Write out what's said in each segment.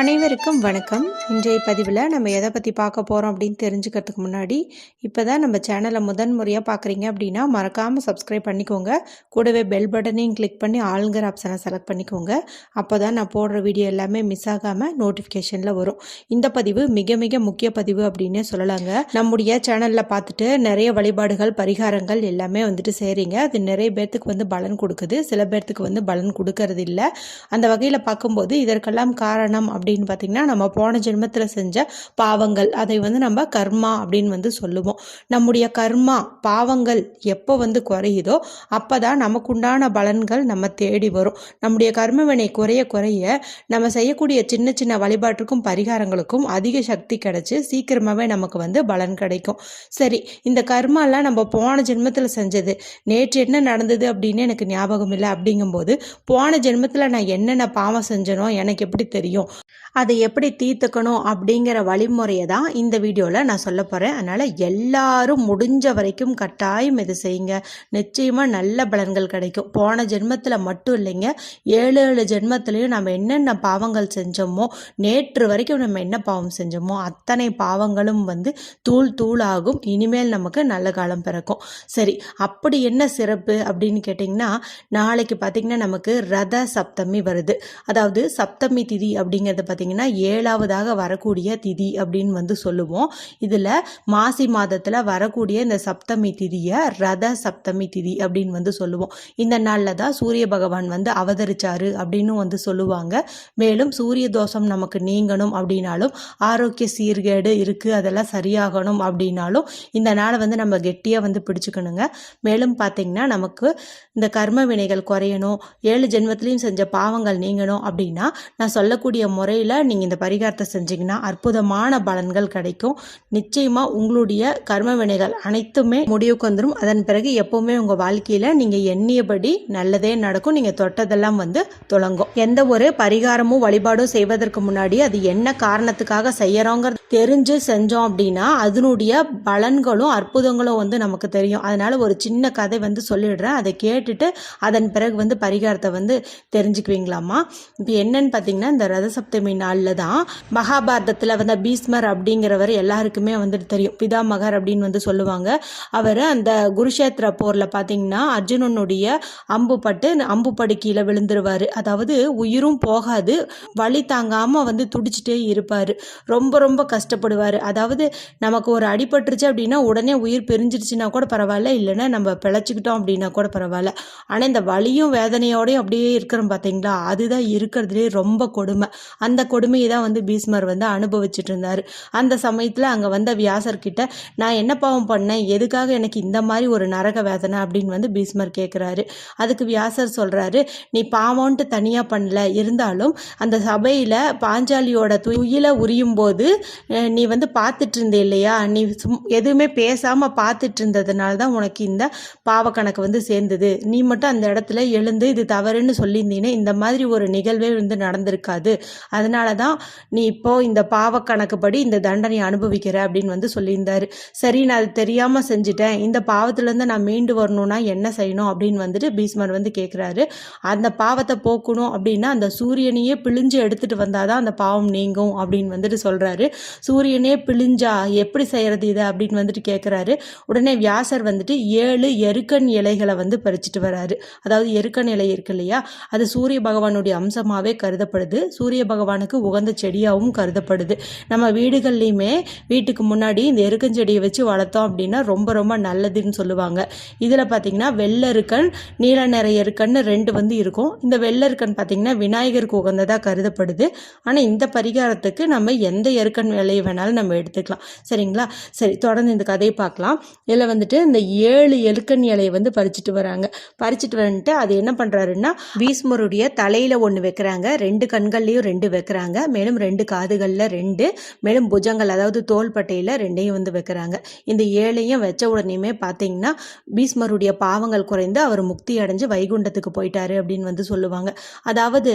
அனைவருக்கும் வணக்கம். இன்றைய பதிவில் நம்ம எதை பற்றி பார்க்க போகிறோம் அப்படின்னு தெரிஞ்சுக்கிறதுக்கு முன்னாடி இப்போ தான் நம்ம சேனலை முதன் முறையாக பார்க்குறீங்க அப்படின்னா மறக்காமல் சப்ஸ்கிரைப் பண்ணிக்கோங்க. கூடவே பெல் பட்டனையும் கிளிக் பண்ணி ஆளுங்கிற ஆப்ஷனை செலக்ட் பண்ணிக்கோங்க. அப்போ தான் நான் போடுற வீடியோ எல்லாமே மிஸ் ஆகாமல் நோட்டிஃபிகேஷனில் வரும். இந்த பதிவு மிக மிக முக்கிய பதிவு அப்படின்னே சொல்லலாங்க. நம்முடைய சேனலில் பார்த்துட்டு நிறைய வழிபாடுகள் பரிகாரங்கள் எல்லாமே வந்துட்டு செய்கிறீங்க அது நிறைய பேர்த்துக்கு வந்து பலன் கொடுக்குது. சில பேர்த்துக்கு வந்து பலன் கொடுக்கறது இல்லை அந்த வகையில் பார்க்கும்போது இதற்கெல்லாம் காரணம் அப்படின்னு பார்த்திங்கன்னா நம்ம போன ஜென்மத்தில் செஞ்ச பாவங்கள் அதை வந்து நம்ம கர்மா அப்படின்னு வந்து சொல்லுவோம். நம்முடைய கர்மா பாவங்கள் எப்போ வந்து குறையுதோ அப்போ தான் நமக்குண்டான பலன்கள் நம்ம தேடி வரும். நம்முடைய கர்மவினை குறைய குறைய நம்ம செய்யக்கூடிய சின்ன சின்ன வழிபாட்டுக்கும் பரிகாரங்களுக்கும் அதிக சக்தி கிடைச்சி சீக்கிரமாகவே நமக்கு வந்து பலன் கிடைக்கும். சரி இந்த கர்மாலாம் நம்ம போன ஜென்மத்தில் செஞ்சது நேற்று என்ன நடந்தது அப்படின்னு எனக்கு ஞாபகம் இல்லை அப்படிங்கும்போது போன ஜென்மத்தில் நான் என்னென்ன பாவம் செஞ்சனோ எனக்கு எப்படி தெரியும்? அதை எப்படி தீர்த்துக்கணும் அப்படிங்கிற வழிமுறையை தான் இந்த வீடியோவில் நான் சொல்ல போகிறேன் அதனால் எல்லாரும் முடிஞ்ச வரைக்கும் கட்டாயம் இது செய்யுங்க. நிச்சயமாக நல்ல பலன்கள் கிடைக்கும். போன ஜென்மத்தில் மட்டும் இல்லைங்க. ஏழு ஏழு ஜென்மத்திலையும் நம்ம என்னென்ன பாவங்கள் செஞ்சோமோ நேற்று வரைக்கும் நம்ம என்ன பாவம் செஞ்சோமோ அத்தனை பாவங்களும் வந்து தூள் தூளாகும். இனிமேல் நமக்கு நல்ல காலம் பிறக்கும். சரி அப்படி என்ன சிறப்பு அப்படின்னு கேட்டிங்கன்னா நாளைக்கு பார்த்திங்கன்னா நமக்கு ரத சப்தமி வருது. அதாவது சப்தமி திதி அப்படிங்கிறது பார்த்திங்கன்னா ஏழாவதாக வரக்கூடிய திதி அப்படின்னு வந்து சொல்லுவோம். இதில் மாசி மாதத்தில் வரக்கூடிய இந்த சப்தமி திதியை ரத சப்தமி திதி அப்படின்னு வந்து சொல்லுவோம். இந்த நாளில் தான் சூரிய பகவான் வந்து அவதரிச்சாரு அப்படின்னு வந்து சொல்லுவாங்க. மேலும் சூரிய தோஷம் நமக்கு நீங்கணும் அப்படின்னாலும் ஆரோக்கிய சீர்கேடு இருக்குது அதெல்லாம் சரியாகணும் அப்படின்னாலும் இந்த நாளை வந்து நம்ம கெட்டியாக வந்து பிடிச்சுக்கணுங்க. மேலும் பார்த்திங்கன்னா நமக்கு இந்த கர்ம வினைகள் குறையணும் ஏழு ஜென்மத்திலையும் செஞ்ச பாவங்கள் நீங்கணும் அப்படின்னா நான் சொல்லக்கூடிய முறை முறையில் நீங்கள் இந்த பரிகாரத்தை செஞ்சீங்கன்னா அற்புதமான பலன்கள் கிடைக்கும். நிச்சயமாக உங்களுடைய கர்ம வினைகள் அனைத்துமே முடிவுக்கு வந்துடும் அதன் பிறகு எப்போவுமே உங்கள் வாழ்க்கையில் நீங்கள் எண்ணியபடி நல்லதே நடக்கும். நீங்கள் தொட்டதெல்லாம் வந்து தொடங்கும். எந்த ஒரு பரிகாரமும் வழிபாடும் செய்வதற்கு முன்னாடி அது என்ன காரணத்துக்காக செய்யறோங்கிறது தெரிஞ்சு செஞ்சோம் அப்படின்னா அதனுடைய பலன்களும் அற்புதங்களும் வந்து நமக்கு தெரியும். அதனால ஒரு சின்ன கதை வந்து சொல்லிடுறேன். அதை கேட்டுட்டு அதன் பிறகு வந்து பரிகாரத்தை வந்து தெரிஞ்சுக்குவீங்களாமா இப்போ என்னன்னு பார்த்தீங்கன்னா இந்த ரதசப்தமி நாளில் தான் மகாபாரதத்தில் வந்த பீஸ்மர் அப்படிங்கிறவர் எல்லாருக்குமே வந்துட்டு தெரியும். பிதாமகர் அப்படின்னு வந்து சொல்லுவாங்க. அவர் அந்த குருஷேத்திர போரில் பார்த்தீங்கன்னா அர்ஜுனனுடைய அம்பு பட்டு அம்பு படு கீழே விழுந்துருவார். அதாவது உயிரும் போகாது வழி தாங்காமல் வந்து துடிச்சிட்டே இருப்பார். ரொம்ப ரொம்ப கஷ்டப்படுவார். அதாவது நமக்கு ஒரு அடிபட்டுருச்சு அப்படின்னா உடனே உயிர் பிரிஞ்சிருச்சுன்னா கூட பரவாயில்ல இல்லைன்னா நம்ம பிழைச்சிக்கிட்டோம் அப்படின்னா கூட பரவாயில்ல. ஆனால் இந்த வலியும் வேதனையோடையும் அப்படியே இருக்கிறோம் பார்த்தீங்களா அதுதான் இருக்கிறதுலே ரொம்ப கொடுமை. அந்த அந்த கொடுமையை தான் வந்து பீஸ்மர் வந்து அனுபவிச்சுட்டு இருந்தார் அந்த சமயத்தில் அங்கே வந்த வியாசர்கிட்ட நான் என்ன பாவம் பண்ணேன்? எதுக்காக எனக்கு இந்த மாதிரி ஒரு நரக வேதனை? அப்படின்னு வந்து பீஸ்மர் கேட்குறாரு அதுக்கு வியாசர் சொல்கிறாரு நீ பாவம்ன்ட்டு தனியாக பண்ணல. இருந்தாலும் அந்த சபையில் பாஞ்சாலியோட துயில உரியும் போது நீ வந்து பார்த்துட்டு இருந்த இல்லையா? நீ சும் எதுவுமே பேசாமல் பார்த்துட்டு இருந்ததுனால தான் உனக்கு இந்த பாவக்கணக்கு வந்து சேர்ந்தது. நீ மட்டும் அந்த இடத்துல எழுந்து இது தவறுன்னு சொல்லியிருந்தீங்கன்னா இந்த மாதிரி ஒரு நிகழ்வே வந்து நடந்திருக்காது. அதனால தான் நீ இப்போ இந்த பாவ கணக்குப்படி இந்த தண்டனை அனுபவிக்கிற அப்படின்னு வந்து சொல்லியிருந்தாரு. சரி நான் அது தெரியாமல் செஞ்சுட்டேன். இந்த பாவத்துலேருந்து நான் மீண்டு வரணும்னா என்ன செய்யணும் அப்படின்னு வந்துட்டு பீஸ்மர் வந்து கேட்குறாரு அந்த பாவத்தை போக்கணும் அப்படின்னா அந்த சூரியனையே பிழிஞ்சு எடுத்துகிட்டு வந்தால் தான் அந்த பாவம் நீங்கும் அப்படின்னு வந்துட்டு சொல்கிறாரு சூரியனே பிழிஞ்சா எப்படி செய்கிறது இதை அப்படின்னு வந்துட்டு கேட்குறாரு உடனே வியாசர் வந்துட்டு ஏழு எருக்கன் இலைகளை வந்து பறிச்சுட்டு வராரு. அதாவது எருக்கன் இலை இருக்கு இல்லையா? அது சூரிய பகவானுடைய அம்சமாகவே கருதப்படுது. சூரிய பகவான் பகவானுக்கு உகந்த செடியாகவும் கருதப்படுது. நம்ம வீடுகள்லையுமே வீட்டுக்கு முன்னாடி இந்த எருக்கஞ்செடியை வச்சு வளர்த்தோம் அப்படின்னா ரொம்ப ரொம்ப நல்லதுன்னு சொல்லுவாங்க. இதில் பார்த்தீங்கன்னா வெள்ளெருக்கன் நீல நிற எருக்கன்னு ரெண்டு வந்து இருக்கும். இந்த வெள்ளருக்கன் பார்த்தீங்கன்னா விநாயகருக்கு உகந்ததாக கருதப்படுது. ஆனால் இந்த பரிகாரத்துக்கு நம்ம எந்த எருக்கன் வேலையை வேணாலும் நம்ம எடுத்துக்கலாம். சரிங்களா? சரி தொடர்ந்து இந்த கதையை பார்க்கலாம். இதில் வந்துட்டு இந்த ஏழு எருக்கன் இலையை வந்து பறிச்சுட்டு வராங்க. பறிச்சுட்டு வந்துட்டு அது என்ன பண்ணுறாருன்னா பீஸ்மருடைய தலையில் ஒன்று வைக்கிறாங்க. ரெண்டு கண்கள்லேயும் ரெண்டு வைக்கிறாங்க. மேலும் ரெண்டு காதுகளில் ரெண்டு மேலும் புஜங்கள் அதாவது தோள்பட்டையில் ரெண்டையும் வந்து வைக்கிறாங்க. இந்த ஏழையும் வச்ச உடனேயுமே பார்த்தீங்கன்னா பீஸ்மருடைய பாவங்கள் குறைந்து அவர் முக்தி அடைஞ்சு வைகுண்டத்துக்கு போயிட்டாரு அப்படின்னு வந்து சொல்லுவாங்க. அதாவது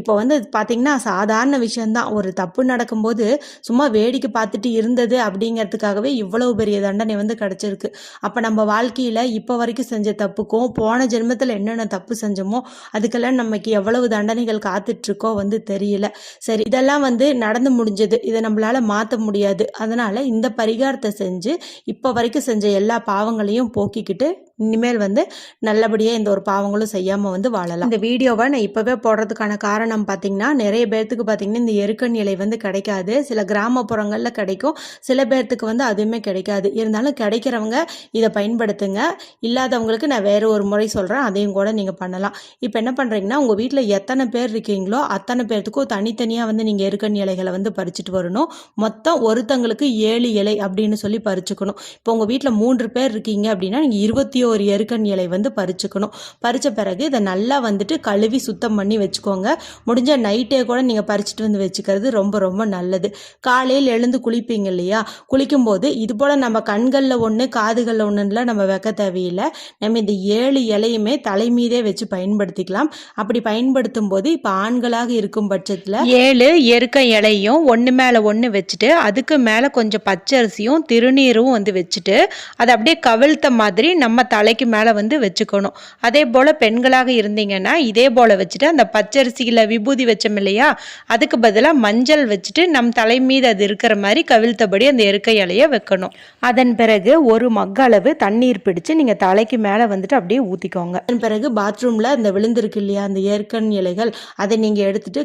இப்போ வந்து பார்த்தீங்கன்னா சாதாரண விஷயம்தான். ஒரு தப்பு நடக்கும்போது சும்மா வேடிக்கை பார்த்துட்டு இருந்தது அப்படிங்கிறதுக்காகவே இவ்வளவு பெரிய தண்டனை வந்து கிடச்சிருக்கு. அப்போ நம்ம வாழ்க்கையில் இப்போ வரைக்கும் செஞ்ச தப்புக்கும் போன ஜென்மத்தில் என்னென்ன தப்பு செஞ்சோமோ அதுக்கெல்லாம் நமக்கு எவ்வளவு தண்டனைகள் காத்துட்ருக்கோ வந்து தெரியல. சரி இதெல்லாம் வந்து நடந்து முடிஞ்சது. இதை நம்மளால மாற்ற முடியாது. அதனால இந்த பரிகாரத்தை செஞ்சு இப்போ வரைக்கும் செஞ்ச எல்லா பாவங்களையும் போக்கிக்கிட்டு இனிமேல் வந்து நல்லபடியாக இந்த ஒரு பாவங்களும் செய்யாமல் வந்து வாழலாம். இந்த வீடியோவை நான் இப்போவே போடுறதுக்கான காரணம் பார்த்தீங்கன்னா நிறைய பேர்த்துக்கு பார்த்தீங்கன்னா இந்த எருக்கன் இலை வந்து கிடைக்காது. சில கிராமப்புறங்களில் கிடைக்கும். சில பேர்த்துக்கு வந்து அதுவுமே கிடைக்காது. இருந்தாலும் கிடைக்கிறவங்க இதை பயன்படுத்துங்க. இல்லாதவங்களுக்கு நான் வேறு ஒரு முறை சொல்கிறேன் அதையும் கூட நீங்கள் பண்ணலாம். இப்போ என்ன பண்ணுறீங்கன்னா உங்கள் வீட்டில் எத்தனை பேர் இருக்கீங்களோ அத்தனை பேர்த்துக்கும் தனித்தனியாக வந்து நீங்கள் எருக்கன் இலைகளை வந்து பறிச்சுட்டு வரணும். மொத்தம் ஒருத்தங்களுக்கு ஏழு இலை அப்படின்னு சொல்லி பறிச்சுக்கணும். இப்போ உங்கள் வீட்டில் மூன்று பேர் இருக்கீங்க அப்படின்னா நீங்கள் இருபத்தி ஒரு எருக்கன் இலை வந்து பறிச்சுக்கணும். பறித்த பிறகு இதை நல்லா வந்துட்டு கழுவி சுத்தம் பண்ணி வச்சுக்கோங்க. முடிஞ்ச நைட்டே கூட நீங்கள் பறிச்சுட்டு வந்து வச்சுக்கிறது ரொம்ப ரொம்ப நல்லது. காலையில் எழுந்து குளிப்பீங்க இல்லையா? குளிக்கும்போது இது போல் நம்ம கண்களில் ஒன்று காதுகளில் ஒன்றுலாம் நம்ம வைக்க தேவையில்லை. நம்ம இந்த ஏழு இலையுமே தலை மீதே வச்சு பயன்படுத்திக்கலாம். அப்படி பயன்படுத்தும் போது இப்போ ஆண்களாக இருக்கும் பட்சத்தில் ஏழு எருக்க இலையும் ஒன்று மேலே ஒன்று வச்சுட்டு அதுக்கு மேலே கொஞ்சம் பச்சரிசியும் திருநீரும் வந்து வச்சுட்டு அதை அப்படியே கவிழ்த்த மாதிரி நம்ம தலைக்கு மேலே வந்து வச்சுக்கணும். அதே போல் பெண்களாக இருந்தீங்கன்னா இதே போல் வச்சுட்டு அந்த பச்சரிசியில் விபூதி வச்சோம் இல்லையா அதுக்கு பதிலாக மஞ்சள் வச்சுட்டு நம் தலை மீது அது இருக்கிற மாதிரி கவிழ்த்தபடி அந்த எருக்க இலையை வைக்கணும். அதன் பிறகு ஒரு மக்க அளவு தண்ணீர் பிடிச்சு நீங்கள் தலைக்கு மேலே வந்துட்டு அப்படியே ஊற்றிக்கோங்க அதன் பிறகு பாத்ரூமில் அந்த விழுந்திருக்கு இல்லையா அந்த ஏற்கன் இலைகள் அதை நீங்கள் எடுத்துட்டு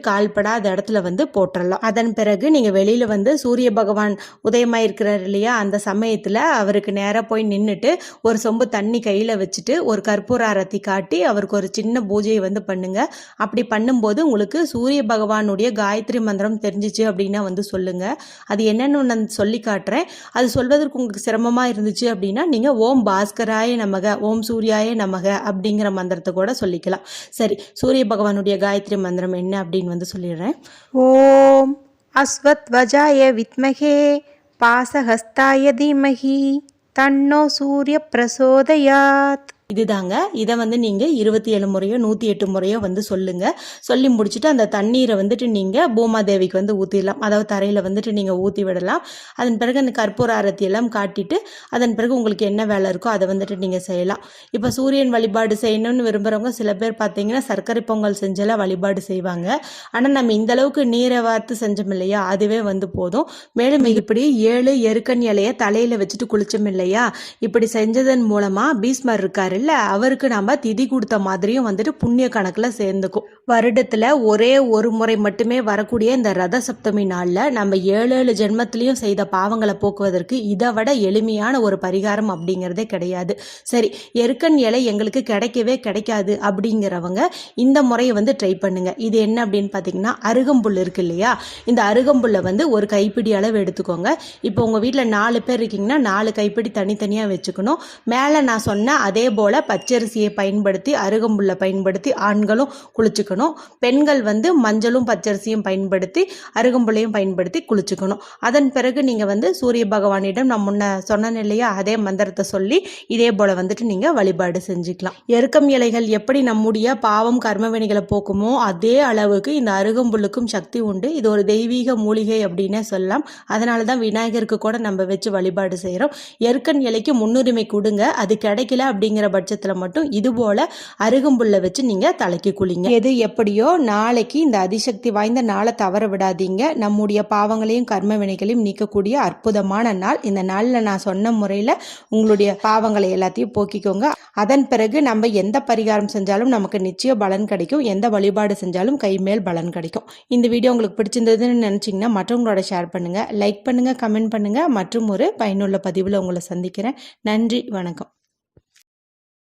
அந்த இடத்துல வந்து போட்டுடலாம் அதன் பிறகு நீங்கள் வெளியில் வந்து சூரிய பகவான் உதயமாக இருக்கிறார் இல்லையா? அந்த சமயத்தில் அவருக்கு நேராக போய் நின்றுட்டு ஒரு சொம்பு தண்ணி கையில் வச்சுட்டு ஒரு கற்பூர அரத்தி காட்டி அவருக்கு ஒரு சின்ன பூஜையை வந்து பண்ணுங்கள் அப்படி பண்ணும்போது உங்களுக்கு சூரிய பகவானுடைய காயத்ரி மந்திரம் தெரிஞ்சிச்சு அப்படின்னா வந்து சொல்லுங்கள் அது என்னென்னு நான் சொல்லி காட்டுறேன். அது சொல்வதற்கு உங்களுக்கு சிரமமாக இருந்துச்சு அப்படின்னா நீங்கள் ஓம் பாஸ்கராய நமக ஓம் சூர்யாய நமக அப்படிங்கிற மந்திரத்தை கூட சொல்லிக்கலாம். சரி சூரிய பகவானுடைய காயத்ரி மந்திரம் என்ன அப்படின்னு வந்து சொல்லிடுறேன். ஓம் அஸ்வத்வஜாய வித்மகே பாசஹஸ்தாய தீமகி தன்னோ சூரிய பிரசோதயாத். இதுதாங்க. இதை வந்து நீங்கள் இருபத்தி ஏழு முறையோ நூற்றி எட்டு முறையோ வந்து சொல்லுங்கள் சொல்லி முடிச்சுட்டு அந்த தண்ணீரை வந்துட்டு நீங்கள் பூமாதேவிக்கு வந்து ஊற்றிடலாம் அதாவது தரையில் வந்துட்டு நீங்கள் ஊற்றி விடலாம். அதன் பிறகு அந்த கற்பூர ஆரத்தி எல்லாம் காட்டிட்டு அதன் பிறகு உங்களுக்கு என்ன வேலை இருக்கோ அதை வந்துட்டு நீங்கள் செய்யலாம். இப்போ சூரியன் வழிபாடு செய்யணும்னு விரும்புகிறவங்க சில பேர் பார்த்தீங்கன்னா சர்க்கரை பொங்கல் செஞ்செல்லாம் வழிபாடு செய்வாங்க. ஆனால் நம்ம இந்த அளவுக்கு நீரை வார்த்து செஞ்சோம் இல்லையா அதுவே வந்து போதும். மேலும் இப்படி ஏழு எருக்கன் இலையை தலையில் வச்சுட்டு குளிச்சோம் இல்லையா இப்படி செஞ்சதன் மூலமாக பீஸ்மர் இருக்காரு. இல்ல அவருக்கு நம்ம திதி கொடுத்த மாதிரியும் வந்துட்டு புண்ணிய கணக்கில் சேர்ந்துக்கும். வருடத்தில் ஒரே ஒரு முறை மட்டுமே வரக்கூடிய இந்த ரத சப்தமி நாளில் நம்ம ஏழு ஏழு ஜென்மத்திலையும் செய்த பாவங்களை போக்குவதற்கு இதை விட எளிமையான ஒரு பரிகாரம் அப்படிங்கிறதே கிடையாது. சரி எருக்கன் இலை எங்களுக்கு கிடைக்கவே கிடைக்காது அப்படிங்கிறவங்க இந்த முறையை வந்து ட்ரை பண்ணுங்கள் இது என்ன அப்படின்னு பார்த்தீங்கன்னா அருகம்புல் இருக்கு இல்லையா? இந்த அருகம்புல்லை வந்து ஒரு கைப்பிடி அளவு எடுத்துக்கோங்க. இப்போ உங்கள் வீட்டில் நாலு பேர் இருக்கீங்கன்னா நாலு கைப்பிடி தனித்தனியாக வச்சுக்கணும். மேலே நான் சொன்ன அதே போல் பச்சரிசியை பயன்படுத்தி அருகம்புல்லை பயன்படுத்தி ஆண்களும் குளிச்சுக்கணும். பெண்கள் வந்து மஞ்சளும் பச்சரிசியும் பயன்படுத்தி அருகம்புல்லையும் பயன்படுத்தி குளிச்சுக்கணும். அதன் பிறகு நீங்கள் வந்து சூரிய பகவானிடம் நான் முன்ன சொன்னேன் இல்லையா அதே மந்திரத்தை சொல்லி இதே போல் வந்துட்டு நீங்கள் வழிபாடு செஞ்சுக்கலாம். எருக்கம் இலைகள் எப்படி நம்முடைய பாவம் கர்மவினைகளை போக்குமோ அதே அளவுக்கு இந்த அருகம்புல்லுக்கும் சக்தி உண்டு. இது ஒரு தெய்வீக மூலிகை அப்படின்னே சொல்லலாம். அதனால தான் விநாயகருக்கு கூட நம்ம வச்சு வழிபாடு செய்கிறோம் எருக்கன் இலைக்கு முன்னுரிமை கொடுங்க. அது கிடைக்கல அப்படிங்கிற பட்சத்தில் மட்டும் இது போல் அருகம்புல்லை வச்சு நீங்கள் தலைக்கு குளிங்க. எது எப்படியோ நாளைக்கு இந்த அதிசக்தி வாய்ந்த நாளை தவற விடாதீங்க. நம்முடைய பாவங்களையும் கர்ம வினைகளையும் நீக்கக்கூடிய அற்புதமான நாள். இந்த நாளில் நான் சொன்ன முறையில் உங்களுடைய பாவங்களை எல்லாத்தையும் போக்கிக்கோங்க. அதன் பிறகு நம்ம எந்த பரிகாரம் செஞ்சாலும் நமக்கு நிச்சயம் பலன் கிடைக்கும். எந்த வழிபாடு செஞ்சாலும் கை மேல் பலன் கிடைக்கும். இந்த வீடியோ உங்களுக்கு பிடிச்சிருந்ததுன்னு நினச்சிங்கன்னா மற்றவங்களோட ஷேர் பண்ணுங்கள் லைக் பண்ணுங்கள் கமெண்ட் பண்ணுங்கள் மற்றும் ஒரு பயனுள்ள பதிவில் உங்களை சந்திக்கிறேன். நன்றி வணக்கம்.